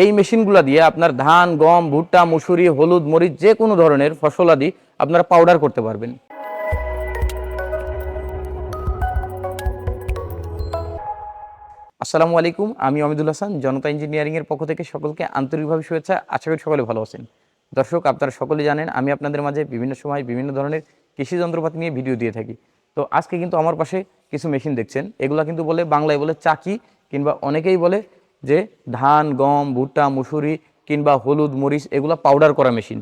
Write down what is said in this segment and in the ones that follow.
এই মেশিনগুলো দিয়ে আপনার ধান, গম, ভুট্টা, মুসুরি, হলুদ, মরিচ, যে কোনো ধরনের ফসলাদি আপনারা পাউডার করতে পারবেন। আসসালামু আলাইকুম, আমি অমিদুল হাসান, জনতা ইঞ্জিনিয়ারিং এর পক্ষ থেকে সকলকে আন্তরিকভাবে শুভেচ্ছা। আশা করি সকলে ভালো আছেন। দর্শক, আপনারা সকলে জানেন, আমি আপনাদের মাঝে বিভিন্ন সময় বিভিন্ন ধরনের কৃষি যন্ত্রপাতি নিয়ে ভিডিও দিয়ে থাকি। তো আজকে কিন্তু আমার পাশে কিছু মেশিন দেখছেন। এগুলা কিন্তু বলে বাংলায় বলে চাকি কিংবা অনেকেই বলে যে ধান, গম, ভুট্টা, মুসুরি কিংবা হলুদ, মরিচ এগুলো পাউডার করা মেশিন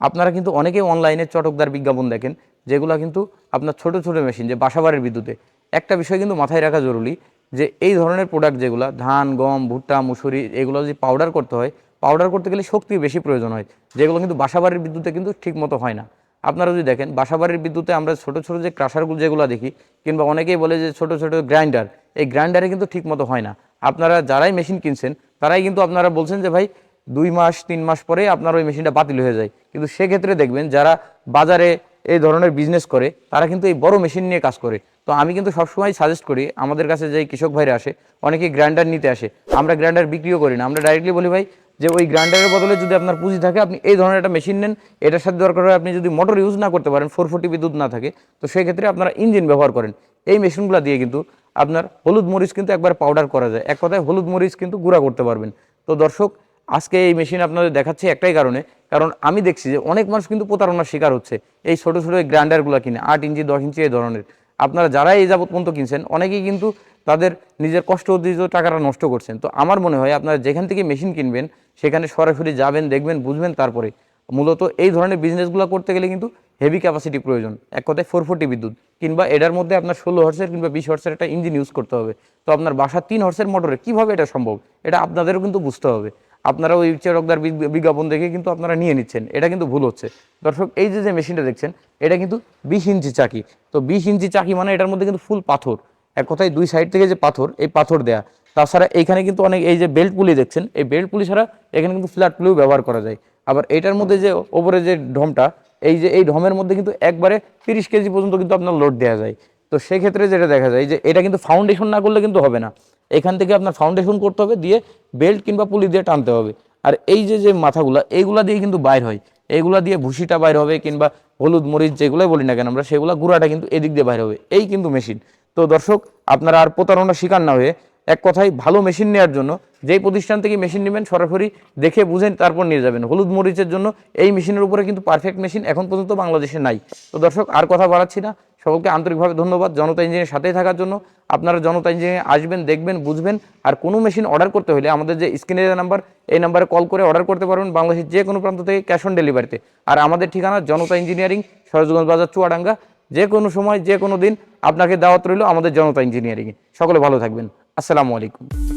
আপনারা কিন্তু অনেকেই অনলাইনে চটকদার বিজ্ঞাপন দেখেন, যেগুলা কিন্তু আপনার ছোট ছোট মেশিন যে বাসাবাড়ির বিদ্যুতে। একটা বিষয় কিন্তু মাথায় রাখা জরুরি যে এই ধরনের প্রোডাক্ট যেগুলো, ধান, গম, ভুট্টা, মুসুরি এগুলো যদি পাউডার করতে হয় পাউডার করতে গেলে শক্তি বেশি প্রয়োজন হয়, যেগুলো কিন্তু বাসাবাড়ির বিদ্যুতে কিন্তু ঠিক মতো হয় না। আপনারা যদি দেখেন, বাসাবাড়ির বিদ্যুতে আমরা ছোট ছোট যে ক্রাশারগুলো যেগুলো দেখি, কিংবা অনেকেই বলে যে ছোট ছোট গ্রাইন্ডার এই গ্রাইন্ডারে কিন্তু ঠিক মতো হয় না। আপনারা যারাই মেশিন কিনছেন, তারাই কিন্তু আপনারা বলছেন যে, ভাই, দুই মাস, তিন মাস পরে আপনার ওই মেশিনটা বাতিল হয়ে যায়। কিন্তু সেক্ষেত্রে দেখবেন, যারা বাজারে এই ধরনের বিজনেস করে, তারা কিন্তু এই বড় মেশিন নিয়ে কাজ করে। তো আমি কিন্তু সবসময় সাজেস্ট করি, আমাদের কাছে যে কৃষক ভাইরা আসে, অনেকেই গ্রাইন্ডার নিতে আসে। আমরা গ্রাইন্ডার বিক্রিও করি না। আমরা ডাইরেক্টলি বলি, ভাই যে ওই গ্রাইন্ডারের বদলে যদি আপনার পুঁজি থাকে, আপনি এই ধরনের একটা মেশিন নেন। এটার সাথে দরকার হয় আপনি যদি মোটর ইউজ না করতে পারেন, ফোর ফোর্টি বিদ্যুৎ না থাকে, তো সেই ক্ষেত্রে আপনারা ইঞ্জিন ব্যবহার করেন। এই মেশিনগুলো দিয়ে কিন্তু আপনার হলুদ মরিচ কিন্তু একবার পাউডার করা যায়। এক কথায় হলুদ মরিচ কিন্তু গুঁড়া করতে পারবেন। তো দর্শক, আজকে এই মেশিন আপনাদের দেখাচ্ছি একটাই কারণে, কারণ আমি দেখছি যে অনেক মানুষ কিন্তু প্রতারণার শিকার হচ্ছে এই ছোটো ছোটো গ্রাইন্ডারগুলো কিনে, আট ইঞ্চি, দশ ইঞ্চি এই ধরনের। আপনারা যারা এই যাবত পর্যন্ত কিনছেন, অনেকেই কিন্তু তাদের নিজের কষ্ট অর্জিত টাকাটা নষ্ট করছেন। তো আমার মনে হয় আপনারা যেখান থেকে মেশিন কিনবেন, সেখানে সরাসরি যাবেন, দেখবেন, বুঝবেন তারপরে। মূলত এই ধরনের বিজনেসগুলো করতে গেলে কিন্তু হেভি ক্যাপাসিটি প্রয়োজন। এক কথায় ফোর ফোর্টি বিদ্যুৎ, কিংবা এটার মধ্যে আপনার ষোলো হর্সের কিংবা বিশ হর্সের একটা ইঞ্জিন ইউজ করতে হবে। তো আপনার বাসা তিন হর্সের মোটরে কীভাবে এটা সম্ভব? এটা আপনাদেরও কিন্তু বুঝতে হবে। আপনারা ওই চেরকদার বিজ্ঞাপন দেখে কিন্তু আপনারা নিয়ে নিচ্ছেন। এটা কিন্তু ভুল হচ্ছে। দর্শক, এই যে যে মেশিনটা দেখছেন, এটা কিন্তু বিশ ইঞ্চি চাকি। তো বিশ ইঞ্চি চাকি মানে এটার মধ্যে কিন্তু ফুল পাথর। এক কথায় দুই সাইড থেকে যে পাথর, এই পাথর দেয়া। তাছাড়া এইখানে কিন্তু অনেক এই যে বেল্ট পুলি দেখছেন, এই বেল্ট পুলি ছাড়া এখানে কিন্তু ফ্ল্যাট পুলিও ব্যবহার করা যায়। আবার এটার মধ্যে যে ওপরে যে ঢমটা, এই যে এই ঢমের মধ্যে কিন্তু একবারে তিরিশ কেজি পর্যন্ত কিন্তু আপনার লোড দেওয়া যায়। তো সেক্ষেত্রে যেটা দেখা যায়, যে এটা কিন্তু ফাউন্ডেশন না করলে কিন্তু হবে না। এখান থেকে আপনার ফাউন্ডেশন করতে হবে, দিয়ে বেল্ট কিংবা পুলি দিয়ে টানতে হবে। আর এই যে যে মাথাগুলা, এইগুলা দিয়ে কিন্তু বাইর হয়। এইগুলা দিয়ে ভুসিটা বাইর হবে কিংবা হলুদ, মরিচ যেগুলোই বলি না কেন আমরা, সেগুলো গুঁড়াটা কিন্তু এদিক দিয়ে বাইর হবে। এই কিন্তু মেশিন তো দর্শক, আপনারা আর প্রতারণা শিকার না হয়ে এক কথায় ভালো মেশিন নেওয়ার জন্য, যেই প্রতিষ্ঠান থেকে মেশিন নেবেন সরাসরি দেখে বুঝেন তারপর নিয়ে যাবেন। হলুদ মরিচের জন্য এই মেশিনের উপরে কিন্তু পারফেক্ট মেশিন এখন পর্যন্ত বাংলাদেশে নাই। তো দর্শক, আর কথা বাড়াচ্ছি না। সকলকে আন্তরিকভাবে ধন্যবাদ। জনতা ইঞ্জিনের সাথেই থাকার জন্য আপনারা জনতা ইঞ্জিনে আসবেন, দেখবেন, বুঝবেন। আর কোনো মেশিন অর্ডার করতে হলে আমাদের যে স্ক্রিনের নাম্বার এই নাম্বারে কল করে অর্ডার করতে পারবেন বাংলাদেশের যে কোনো প্রান্ত থেকে ক্যাশ অন ডেলিভারিতে আর আমাদের ঠিকানা জনতা ইঞ্জিনিয়ারিং সরোজগঞ্জ বাজার, চুয়াডাঙ্গা। যে কোনো সময় যে কোনো দিন আপনাকে দাওয়াত রইল আমাদের জনতা ইঞ্জিনিয়ারিংয়ে। সকলে ভালো থাকবেন। আসসালামু আলাইকুম।